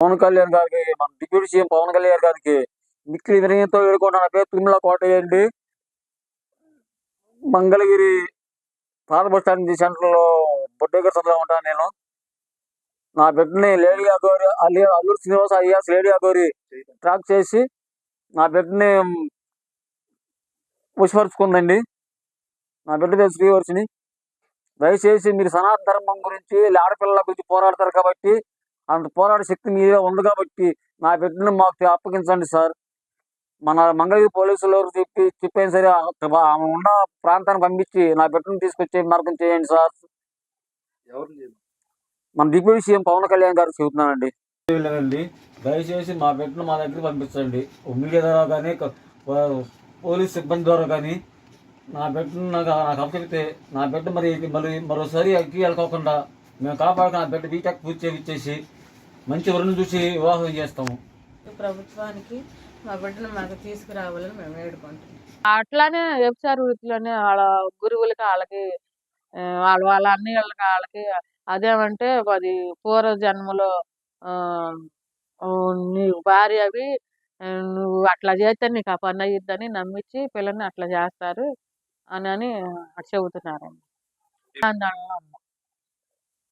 పవన్ కళ్యాణ్ గారికి మన deputy CM Pawan Kalyan గారికి మిక్కిలి వినయంతో వేడుకుంటున్న పేరు తిరుమల కోటయ్యండి. మంగళగిరి పాత బస్ స్టాండ్ సెంటర్లో బొడ్డేగర్ సందులో ఉంటాను నేను. నా బిడ్డని లేడీ అగోరి అల్లి అల్లూరు శ్రీనివాస అయ్యాస్ లేడీ అగోరి ట్రాక్ చేసి నా బిడ్డని పుష్పరుచుకుందండి నా బిడ్డ పేరు శ్రీవర్షిని దయచేసి మీరు సనాతన ధర్మం గురించి ఆడపిల్లల గురించి పోరాడతారు కాబట్టి అంత పోరాడే శక్తి మీరే ఉంది కాబట్టి నా బిడ్డను మాకు అప్పగించండి సార్. మన మంగళగిరి పోలీసులు చెప్పి చెప్పాను సరే ఆమె ఉన్న ప్రాంతానికి పంపించి నా బిడ్డను తీసుకొచ్చే మార్గం చేయండి సార్. మన డిప్యూటీ సీఎం పవన్ కళ్యాణ్ గారు చెబుతున్నానండి దయచేసి మా బిడ్డను మా దగ్గర పంపించండి. మీడియా ద్వారా కానీ పోలీస్ సిబ్బంది ద్వారా కానీ నా బిడ్డను నాకు నాకు అప్పచెప్తే నా బిడ్డ మరి మరి మరోసారి అగ్గి వెళ్ళకోకుండా మేము కాపాడుకుని నా బిడ్డ బీటెక్ పూర్తి చేయించేసి మంచి వరుణ్ చూసి వివాహం చేస్తాము. ప్రభుత్వానికి మా బిడ్డను మాకు తీసుకురావాలని మేము వేడుకుంటున్నాం. అట్లానే వ్యభిచార వృత్తిలోనే వాళ్ళ గురువులకి వాళ్ళకి వాళ్ళ వాళ్ళ అన్నయ్యలకి వాళ్ళకి అదేమంటే అది పూర్వ జన్మలో నీ భార్య అవి నువ్వు అట్లా చేస్తే నీకు ఆ పని అయ్యిద్దని నమ్మించి పిల్లని అట్లా చేస్తారు అని అని చెబుతున్నారండి. ఉన్నాం.